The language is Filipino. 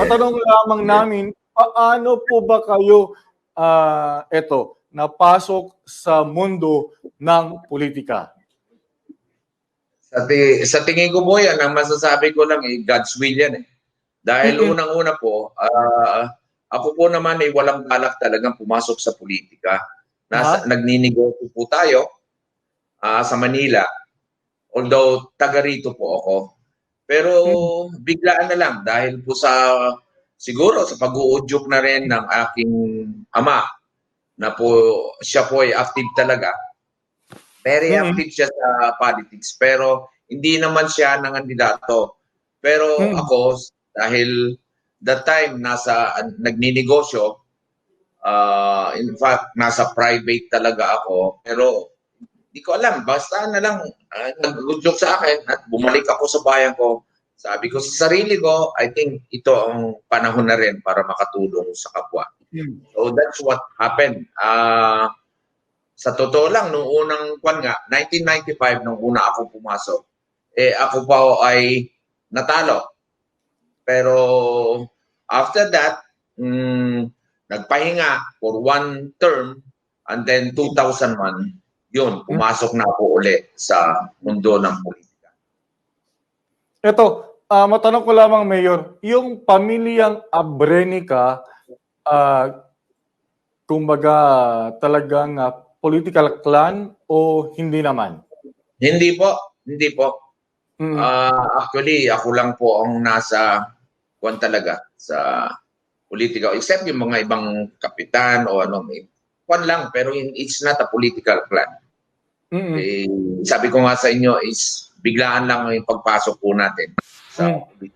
matanong lamang namin, paano po ba kayo, ah, eto, napasok sa mundo ng politika? Sa, ti- sa tingin ko po yan, ang masasabi ko lang eh, God's will yan eh. Dahil Mhm. unang-una po, ah, ako po naman ay walang balak talagang pumasok sa politika. Nasa, Nagninegosyo po tayo ah, sa Manila. Although taga rito po ako. Pero biglaan na lang dahil po sa siguro sa pag-uudyok na rin ng aking ama na po siya po ay active talaga. Very Mhm. active siya sa politics pero hindi naman siya nangandidato. Pero Mhm. ako dahil that time nasa nagninegosyo ah, in fact nasa private talaga ako pero hindi ko alam. Basta na lang uh, nag-joke sa akin at bumalik ako sa bayan ko. Sabi ko sa sarili ko I think ito ang panahon na rin para makatulong sa kapwa. So that's what happened. Ah, sa totoo lang, nung unang kwan nga, 1995, nung una ako pumasok, eh ako pa ay natalo. Pero after that, mm, nagpahinga for one term and then 2001, yun, pumasok na ako uli sa mundo ng politika. Eto, ah, matanong ko lamang, Mayor, yung pamilyang Abrenica, ah, kumbaga talagang ah, political clan o hindi naman? Hindi po, hindi po. Mm. Ah, actually, ako lang po ang nasa kwan talaga sa politika. Except yung mga ibang kapitan o ano, may kwan lang, pero it's not a political plan. Mm-hmm. Eh, sabi ko nga sa inyo is biglaan lang yung pagpasok po natin. So, mm-hmm.